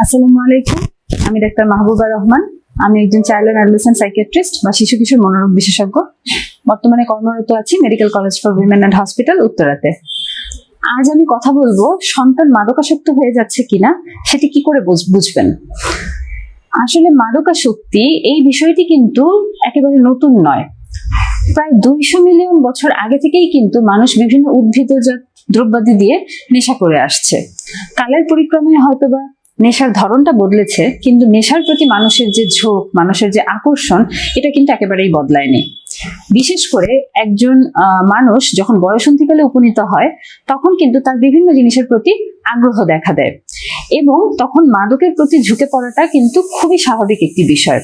আসসালামু আলাইকুম। আমি ডাক্তার মাহবুবা রহমান। আমি একজন চাইল্ড অ্যান্ড অ্যাডোলেসেন্ট সাইকিয়াট্রিস্ট বা শিশু কিশোর মনোরোগ বিশেষজ্ঞ। বর্তমানে কর্মরত আছি medical college for women and hospital উত্তরাতে। আজ আমি কথা বলব, সন্তান মাদকাসক্ত হয়ে যাচ্ছে কিনা, সেটি কি করে বুঝ- বুঝবেন? আসলে মাদকাসক্তি এই বিষয়টি কিন্তু একেবারে নতুন নয়। প্রায় দুইশো মিলিয়ন বছর আগে থেকেই কিন্তু মানুষ বিভিন্ন উদ্ভিদজাত দ্রব্যাদি দিয়ে নেশা করে আসছে। কালের পরিক্রমায় হয়তোবা নেশার ধরনটা বদলেছে, কিন্তু নেশার প্রতি মানুষের যে ঝোঁক, মানুষের যে আকর্ষণ, এটা কিন্তু একেবারেই বদলায়নি। বিশেষ করে একজন মানুষ যখন বয়সন্ধিকালে উপনীত হয়, তখন কিন্তু তার বিভিন্ন জিনিসের প্রতি আগ্রহ দেখা দেয় এবং তখন মাদকের প্রতি ঝুঁকে পড়াটা কিন্তু খুবই স্বাভাবিক একটি বিষয়।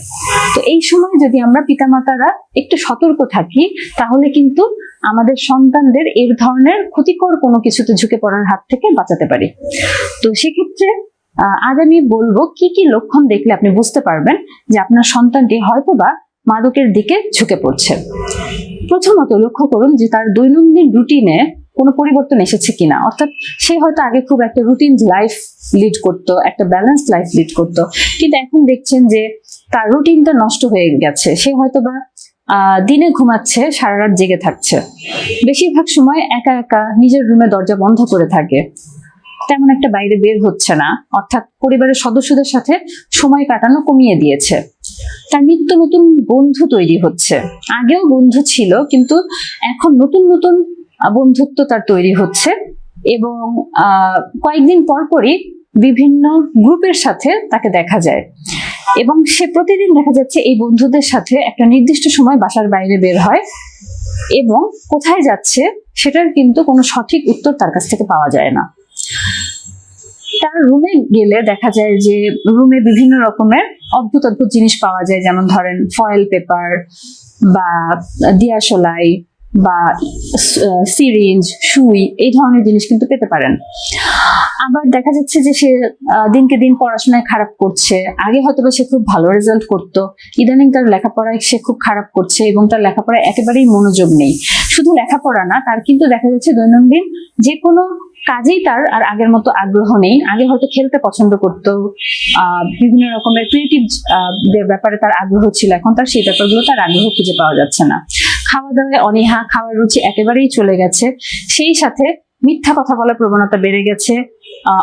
তো এই সময় যদি আমরা পিতামাতারা একটু সতর্ক থাকি, তাহলে কিন্তু আমাদের সন্তানদের এর ধরনের ক্ষতিকর কোনো কিছুতে ঝুঁকে পড়ার হাত থেকে বাঁচাতে পারি। তো সেক্ষেত্রে আজ আমি বলব কি কি লক্ষণ দেখলে আপনি বুঝতে পারবেন যে আপনার সন্তানটি হয়তোবা মাদকের দিকে ঝুঁকে পড়ছে। প্রথমত লক্ষ্য করুন যে তার দৈনন্দিন রুটিনে কোনো পরিবর্তন এসেছে কিনা। অর্থাৎ সে হয়তো আগে খুব একটা রুটিন লাইফ লিড করতো একটা ব্যালেন্স লাইফ লিড করতো। কিন্তু এখন দেখছেন যে তার রুটিনটা নষ্ট হয়ে গেছে। সে হয়তোবা আহ, দিনে ঘুমাচ্ছে সারা রাত জেগে থাকছে। বেশিরভাগ সময় একা একা নিজের রুমে দরজা বন্ধ করে থাকে। তেমন একটা বাইরে বের হচ্ছে না। অর্থাৎ পরিবারের সদস্যদের সাথে সময় কাটানো কমিয়ে দিয়েছে। তার নিত্য নতুন বন্ধু তৈরি হচ্ছে। আগেও বন্ধু ছিল, কিন্তু এখন নতুন নতুন বন্ধুত্ব তার তৈরি হচ্ছে এবং কয়েকদিন পর পরই বিভিন্ন গ্রুপের সাথে তাকে দেখা যায় এবং সে প্রতিদিন দেখা যাচ্ছে এই বন্ধুদের সাথে একটা নির্দিষ্ট সময় বাসার বাইরে বের হয় এবং কোথায় যাচ্ছে সেটার কিন্তু কোনো সঠিক উত্তর তার কাছ থেকে পাওয়া যায় না। রুমে গেলে দেখা যায় যে রুমে বিভিন্ন রকমের অদ্ভুত অদ্ভুত জিনিস পাওয়া যায়, যেমন ধরেন ফয়েল পেপার বা দিয়াশলাই বা সিরিঞ্জ সুই, এই ধরনের জিনিস কিন্তু পেতে পারেন। আবার দেখা যাচ্ছে যে সে দিনকে দিন পড়াশোনায় খারাপ করছে, আগে হয়তো সে খুব ভালো রেজাল্ট করতো, ইদানিং তার লেখাপড়ায় সে খুব খারাপ করছে এবং তার লেখাপড়ায় একেবারেই মনোযোগ নেই। শুধু লেখাপড়া না, তার কিন্তু দেখা যাচ্ছে দৈনন্দিন যে কোনো কাজেই তার আর আগের মতো আগ্রহ নেই। আগে হয়তো খেলতে পছন্দ করতো বিভিন্ন রকমের ক্রিয়েটিভ ব্যাপারে তার আগ্রহ ছিল। এখন তার সেই ব্যাপারগুলো তার আগ্রহ খুঁজে পাওয়া যাচ্ছে না। খাওয়া দাওয়ায় অনীহা, খাওয়ার রুচি একেবারেই চলে গেছে। সেই সাথে মিথ্যা কথা বলার প্রবণতা বেড়ে গেছে।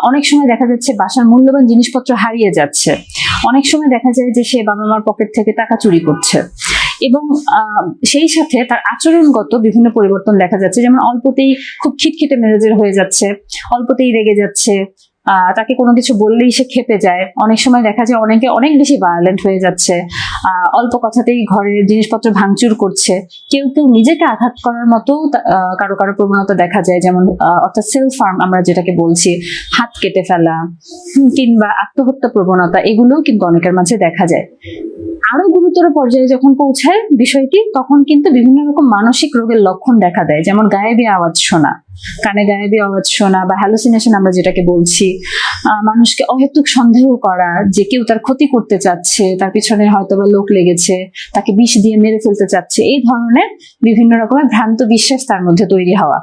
অনেক সময় দেখা যাচ্ছে বাসার মূল্যবান জিনিসপত্র হারিয়ে যাচ্ছে। অনেক সময় দেখা যায় যে সে বাবা মার পকেট থেকে টাকা চুরি করছে। এবং সেই সাথে তার আচরণগত বিভিন্ন পরিবর্তন দেখা যাচ্ছে। যেমন অল্পতেই খুব খিটখিটে মেজাজের হয়ে যাচ্ছে, অল্পতেই রেগে যাচ্ছে তাকে কোনো কিছু বললেই সে খেপে যায়। অনেক সময় দেখা যায় অনেকে অনেক বেশি ভায়োলেন্ট হয়ে যাচ্ছে অল্প কথাতেই ঘরের জিনিসপত্র ভাঙচুর করছে। কেউ কেউ নিজেকে আঘাত করার মতো কারও কারও প্রবণতা দেখা যায়। যেমন অর্থাৎ সেলফ ফার্ম আমরা যেটাকে বলছি, হাত কেটে ফেলা, কিংবা আত্মহত্যা প্রবণতা, এগুলোও কিন্তু অনেকের মাঝে দেখা যায়। আরও গুরুতর পর্যায়ে যখন পৌঁছায় বিষয়টি, তখন কিন্তু বিভিন্ন রকম মানসিক রোগের লক্ষণ দেখা দেয়। যেমন গায়েবী আওয়াজ শোনা, কানে গায়েবী আওয়াজ শোনা বা হ্যালোসিনেশন আমরা যেটাকে বলছি মানুষকে অহেতুক সন্দেহ করা, যে কেউ তার ক্ষতি করতে চাচ্ছে, তার পিছনে হয়তো বা লোক লেগেছে, তাকে বিষ দিয়ে মেরে ফেলতে চাচ্ছে, এই ধরনের বিভিন্ন রকমের ভ্রান্ত বিশ্বাস তার মধ্যে তৈরি হওয়া।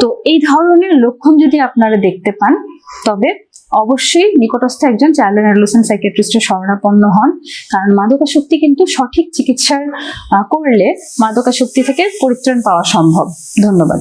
তো এই ধরনের লক্ষণ যদি আপনারা দেখতে পান, তবে অবশ্যই নিকটস্থ একজন চাইল্ড অ্যান্ড অ্যাডোলেসেন্ট সাইকিয়াট্রিস্টের শরণাপন্ন হন। কারণ মাদকাসক্তি কিন্তু সঠিক চিকিৎসার করলে মাদকাসক্তি থেকে পরিত্রাণ পাওয়া সম্ভব। ধন্যবাদ।